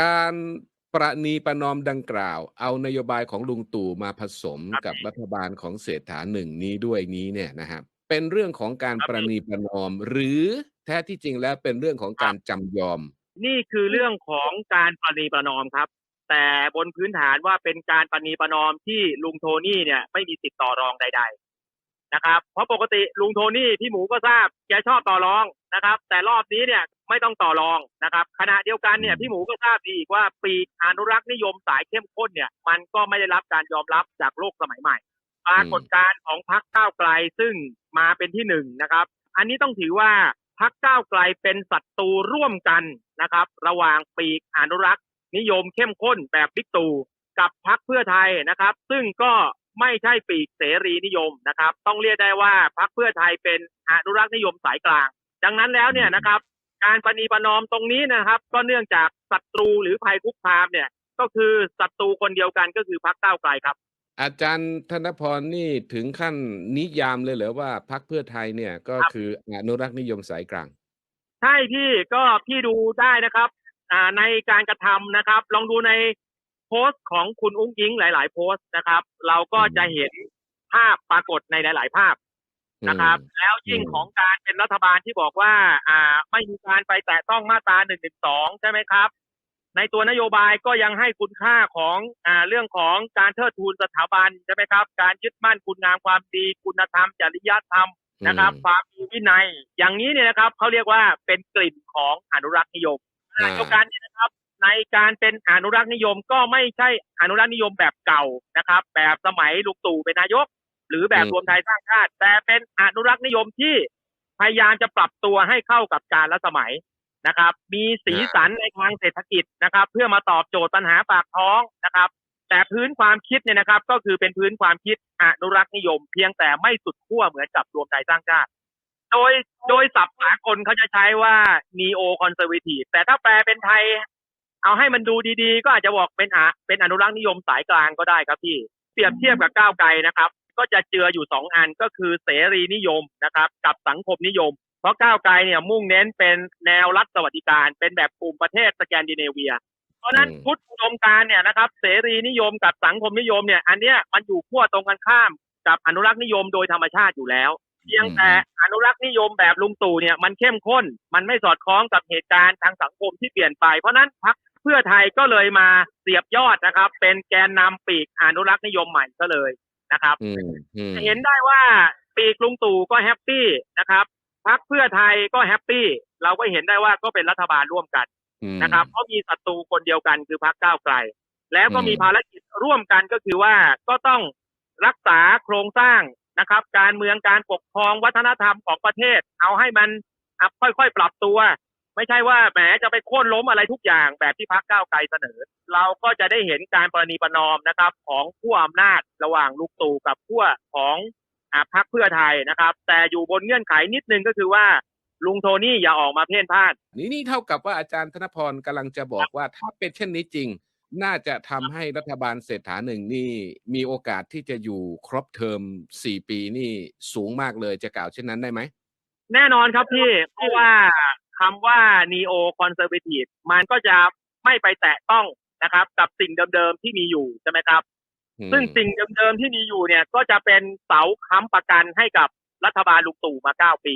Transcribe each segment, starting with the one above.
การประนีประนอมดังกล่าว เอานโยบายของลุงตู่มาผสมครับกับพี่รัฐบาลของเศรษฐาหนึ่งนี้ด้วยนี้เนี่ยนะครับเป็นเรื่องของการครับประพี่นีประนอม หรือแท้ที่จริงแล้วเป็นเรื่องของครักาบรจำยอม นี่คือเรื่องของการประนีประนอมครับ แต่บนพื้นฐานว่าเป็นการประนีประนอมที่ลุงโทนี่เนี่ยไม่มีสิทธิ์ต่อรองใด ๆนะครับ เพราะปกติลุงโทนี่พี่หมูก็ทราบแกชอบต่อรองนะครับ แต่รอบนี้เนี่ย ไม่ต้องต่อรองนะครับขณะเดียวกันเนี่ยพี่หมูก็ทราบดีอีกว่าปีอนุรักษ์นิยมสายเข้มข้นเนี่ย มันก็ไม่ได้รับการยอมรับจากโลกสมัยใหม่ปรากฏการณ์ของพรรคก้าวไกลซึ่งมาเป็นที่หนึ่งนะครับ อันนี้ต้องถือว่าพรรคก้าวไกลเป็นศัตรูร่วมกันนะครับ ระหว่างปีกอนุรักษ์ นิยมเข้มข้นแบบบิ๊กตู่กับพรรคเพื่อไทยนะครับ ซึ่งก็ไม่ใช่ปีกเสรีนิยมนะครับ ต้องเรียกได้ว่าพรรคเพื่อไทยเป็นอนุรักษ์นิยมสายกลาง ดังนั้นแล้วเนี่ยนะครับ การประนีประนอมตรงนี้นะครับ ก็เนื่องจากศัตรูหรือภัยคุกคามเนี่ย ก็คือศัตรูคนเดียวกันก็คือพรรคก้าวไกลครับ อาจารย์ธนพรนี่ถึงขั้นนิยามเลยเหรอว่าพรรคเพื่อไทยเนี่ยก็ครับคืออนุรักษ์นิยมสายกลาง ใช่พี่ก็พี่ดูได้นะครับอ่าในการกระทำนะครับ ลองดูในโพสต์ของคุณอุ้งอิงหลาย ๆ โพสต์นะครับ เราก็จะเห็นภาพปรากฏในหลาย ๆ ภาพ นะครับ แล้วยิ่งอืมของการเป็นรัฐบาลที่บอกว่า อ่า ไม่มีการไปแตะต้องมาตราหนึ่งหนึ่งสองใช่ไหมครับ ในตัวนโยบายก็ยังให้คุณค่าของอ่าเรื่องของการเทิดทูนสถาบันใช่ไหมครับ การยึดมั่นคุณงามความดี คุณธรรมจริยธรรมนะครับอืมความมีวินัย อย่างนี้เนี่ยนะครับเขาเรียกว่าเป็นกลิ่นของอนุรักษ์นิยมขณะอ่าเดียวกันเนี่ยนะครับในการเป็นอนุรักษ์นิยมก็ไม่ใช่อนุรักษ์นิยมแบบเก่านะครับ แบบสมัยลุงตู่เป็นนายก หรือแบบรวมไทยสร้างชาติ แต่เป็นอนุรักษ์นิยมที่พยายามจะปรับตัวให้เข้ากับการละสมัยนะครับ มีสีสันในทางเศรษฐกิจนะครับ เพื่อมาตอบโจทย์ปัญหาปากท้องนะครับ แต่พื้นความคิดเนี่ยนะครับ ก็คือเป็นพื้นความคิดอนุรักษ์นิยม เพียงแต่ไม่สุดขั้วเหมือนกับรวมไทยสร้างชาติโดยโดยศัพท์สากลเขาจะใช้ว่า neo conservative แต่ถ้าแปลเป็นไทย เอาให้มันดูดีๆ ก็อาจจะบอกเป็นอะเป็นอนุรักษ์นิยมสายกลางก็ได้ครับพี่ เปรียบเทียบกับก้าวไกลนะครับ ก็จะเจืออยู่สองอันก็คือเสรีนิยมนะครับ กับสังคมนิยม เพราะก้าวไกลเนี่ยมุ่งเน้นเป็นแนวรัฐสวัสดิการ เป็นแบบกลุ่มประเทศสแกนดิเนเวีย เพราะฉะนั้นอืมพุทธอุดมการณ์เนี่ยนะครับ เสรีนิยมกับสังคมนิยมเนี่ย อันเนี้ยมันอยู่ขั้วตรงกันข้ามกับอนุรักษ์นิยมโดยธรรมชาติอยู่แล้ว เพียงแต่อนุรักษ์นิยมแบบลุงตู่เนี่ยมันเข้มข้น มันไม่สอดคล้องกับเหตุการณ์ทางสังคมที่เปลี่ยนไป เพราะฉะนั้นพรรคเพื่อไทยก็เลยมาเสียบยอดนะครับ เป็นแกนนำปีกอนุรักษ์นิยมใหม่ซะเลย นะครับอืมอืมเห็นได้ว่าปีกลุงตู่ก็แฮปปี้นะครับพรรคเพื่อไทยก็แฮปปี้เราก็เห็นได้ว่าก็เป็นรัฐบาลร่วมกันอืมนะครับเพราะมีศัตรูคนเดียวกันคือพรรคก้าวไกล แล้วก็อืมมีภารกิจร่วมกันก็คือว่าก็ต้องรักษาโครงสร้างนะครับ การเมืองการปกครองวัฒนธรรมของประเทศ เอาให้มันอะค่อยๆปรับตัว ไม่ใช่ว่าแหมจะไปโค่นล้มอะไรทุกอย่างแบบที่พรรคก้าวไกลเสนอ เราก็จะได้เห็นการประนีประนอมนะครับ ของขั้วอำนาจระหว่างลุงตู่กับขั้วของอะพรรคเพื่อไทยนะครับ แต่อยู่บนเงื่อนไขนิดนึงก็คือว่าลุงโทนี่อย่าออกมาเพ่นพ่าน นี่นี่เท่ากับว่าอาจารย์ธนพรกำลังจะบอกว่าถ้าเป็นเช่นนี้จริง น่าจะทำให้รัฐบาลเศรษฐาหนึ่งนี่มีโอกาสที่จะอยู่ครบเทอมสี่ปีนี่สูงมากเลยจะกล่าวเช่นนั้นได้ไหมแน่นอนครับพี่เพราะว่า คำว่า neo conservative มันก็จะไม่ไปแตะต้องนะครับ กับสิ่งเดิมๆที่มีอยู่ใช่ไหมครับอืมซึ่งสิ่งเดิมๆที่มีอยู่เนี่ย ก็จะเป็นเสาค้ำประกันให้กับรัฐบาลลุงตู่มาเก้าปี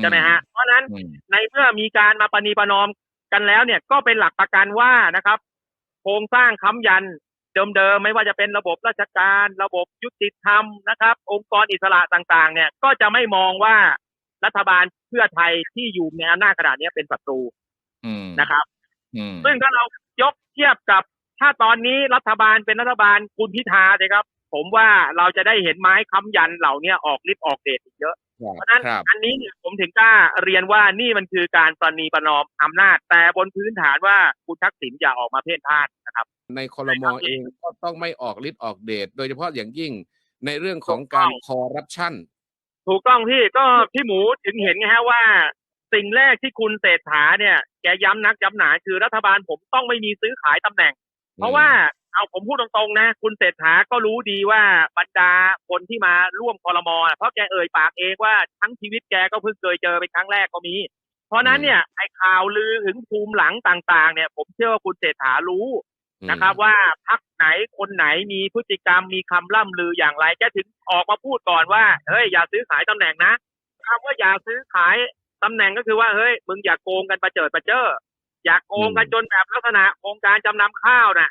ใช่ไหมฮะ เพราะฉะนั้นอืมในเมื่อมีการมาปณีประนอมกันแล้วเนี่ยก็เป็นหลักประกันว่านะครับ โครงสร้างค้ำยันเดิมๆไม่ว่าจะเป็นระบบราชการ ระบบยุติธรรมนะครับ องค์กรอิสระต่างๆ เนี่ย ก็จะไม่มองว่า รัฐบาลเพื่อไทยที่อยู่ในอำนาจขนาดนี้เป็นศัตรูอืมนะครับอืมซึ่งถ้าเรายกเทียบกับถ้าตอนนี้รัฐบาลเป็นรัฐบาลคุณพิธาเลยครับ ผมว่าเราจะได้เห็นไม้ค้ำยันเหล่านี้ออกฤทธิ์ออกเดชอีกเยอะ เพราะฉะนั้นครับอันนี้เนี่ยผมถึงกล้าเรียนว่านี่มันคือการประนีประนอมอำนาจ แต่บนพื้นฐานว่าคุณทักษิณอย่าออกมาเพ่นพ่านนะครับ ในคอรมอเองก็ต้องไม่ออกฤทธิ์ออกเดชโดยเฉพาะอย่างยิ่งในเรื่องของการคอร์รัปชัน ถูกต้องพี่ก็พี่หมูถึงเห็นไงฮะว่า สิ่งแรกที่คุณเศรษฐาเนี่ย แกย้ำนักย้ำหนาคือรัฐบาลผมต้องไม่มีซื้อขายตำแหน่ง เพราะว่าเอาผมพูดตรงๆนะ คุณเศรษฐาก็รู้ดีว่าบรรดาคนที่มาร่วมคอรมอเพราะแกเอ่ยปากเองว่าทั้งชีวิตแกก็เพิ่งเคยเจอเป็นครั้งแรกก็มี เพราะฉะนั้นเนี่ยไอ้ข่าวลือถึงภูมิหลังต่าง ๆ เนี่ย ผมเชื่อว่าคุณเศรษฐารู้ นะครับ ว่าพักไหนคนไหนมีพฤติกรรมมีคำล่ำลืออย่างไรแกถึงออกมาพูดก่อนว่าเฮ้ยอย่าซื้อขายตำแหน่งนะคำว่าอย่าซื้อขายตำแหน่งก็คือว่าเฮ้ยมึงอย่าโกงกันประเจิดประเจ้ออย่าโกงกันจนแบบลักษณะโครงการจำนำข้าวนะ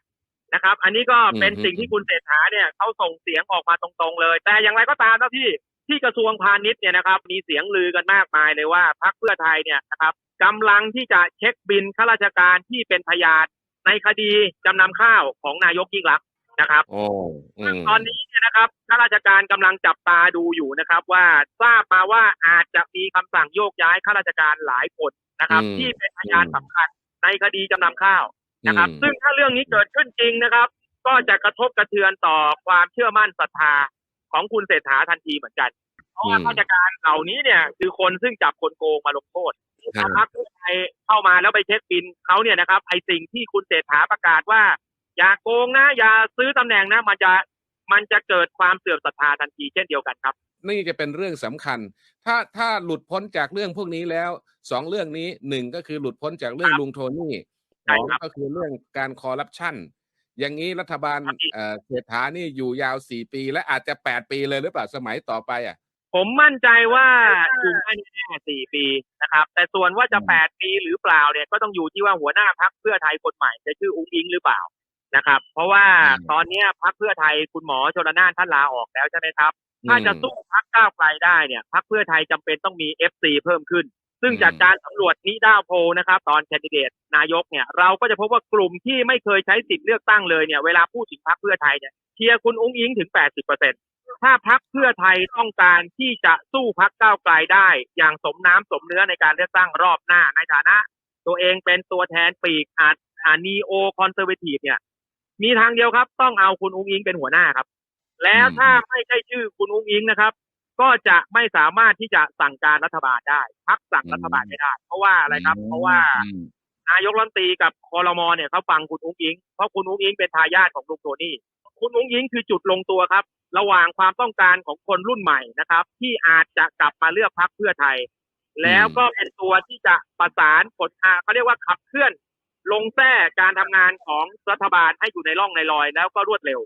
นะครับ อันนี้ก็เป็นสิ่งที่คุณเศรษฐาเนี่ยเขาส่งเสียงออกมาตรงๆเลย แต่อย่างไรก็ตามนะพี่ที่กระทรวงพาณิชย์เนี่ยนะครับ มีเสียงลือกันมากมายเลยว่าพรรคเพื่อไทยเนี่ยนะครับกำลังที่จะเช็คบินข้าราชการที่เป็นพยาน ในคดีจำนำข้าวของนายกยิ่งรักษณ์นะครับโอ้อืมตอนนี้เนี่ยนะครับข้าราชการกำลังจับตาดูอยู่นะครับ ว่าทราบมาว่าอาจจะมีคำสั่งโยกย้ายข้าราชการหลายคนนะครับที่เป็นพยานสำคัญในคดีจำนำข้าว นะครับซึ่งถ้าเรื่องนี้เกิดขึ้นจริงนะครับ ก็จะกระทบกระเทือนต่อความเชื่อมั่นศรัทธาของคุณเศรษฐาทันทีเหมือนกัน เพราะว่าอืมข้าราชการเหล่านี้เนี่ย คือคนซึ่งจับคนโกงมาลงโทษครั ถ้าบพรรคเพื่อไทยเข้ามาแล้วไปเช็คบินเขาเนี่ยนะครับ ไอสิ่งที่คุณเศรษฐาประกาศว่า อย่าโกงนะ อย่าซื้อตำแหน่งนะ มันจะมันจะเกิดความเสื่อมศรัทธาทันทีเช่นเดียวกันครับ นี่จะเป็นเรื่องสำคัญ ถ้าถ้าหลุดพ้นจากเรื่องพวกนี้แล้วสองเรื่องนี้หนึ่งก็คือหลุดพ้นจากเรื่องครับลุงโทนี่สใช่องครับก็คือเรื่องการคอร์รัปชันอย่างนี้รัฐบาลครับพี่เอ่อเศรษฐานี่อยู่ยาวสี่ปี และอาจจะแปดปีเลยหรือเปล่าสมัยต่อไปอะ ผมมั่นใจว่าอยู่ได้แน่ๆสี่ปีนะครับ แต่ส่วนว่าจะอืมแปดปีหรือเปล่าเนี่ยก็ต้องอยู่ที่ว่าหัวหน้าพักเพื่อไทยคนใหม่จะชื่ออุ้งอิงหรือเปล่านะครับ เพราะว่าตอนเนี้ยพักเพื่อไทยคุณหมอชลนานท่านลาออกแล้วใช่ไหมครับ ถ้าจะสู้พักก้าวไกลได้เนี่ยพักเพื่อไทยจำเป็นต้องมี FC เพิ่มขึ้น ซึ่งอืมจากการสำรวจนิด้าโพลนะครับ ตอนแคนดิเดตนายกเนี่ยเราก็จะพบว่ากลุ่มที่ไม่เคยใช้สิทธิ์เลือกตั้งเลยเนี่ยเวลาพูดถึงพักเพื่อไทยเนี่ยเชียร์คุณอุ้งอิงถึง 80% ถ้าพักเพื่อไทยต้องการที่จะสู้พักก้าวไกลได้ อย่างสมน้ำสมเนื้อในการเลือกตั้งรอบหน้าในฐานะ ตัวเองเป็นตัวแทนปีกอาอ่านีโอคอนเซอร์เวทีฟเนี่ย มีทางเดียวครับ ต้องเอาคุณอุ้งอิงเป็นหัวหน้าครับ แล้วอืมถ้าไม่ใช่ชื่อคุณอุ้งอิงนะครับ ก็จะไม่สามารถที่จะสั่งการรัฐบาลได้ พักสั่งรัฐบาลไม่ได้ เพราะว่าอะไรครับ เพราะว่าอืมนายกรัฐมนตรีกับคอรมอเนี่ยเขาฟังคุณอุ้งอิง เพราะคุณอุ้งอิงเป็นทายาทของลุงโทนี่ คุณอุ้งยิงคือจุดลงตัวครับ ระหว่างความต้องการของคนรุ่นใหม่นะครับ ที่อาจจะกลับมาเลือกพักเพื่อไทย แล้วก็เป็นตัวที่จะประสานผลอาเขาเรียกว่าขับเคลื่อน ลงแท้การทำงานของรัฐบาลให้อยู่ในร่องในรอย แล้วก็รวดเร็ว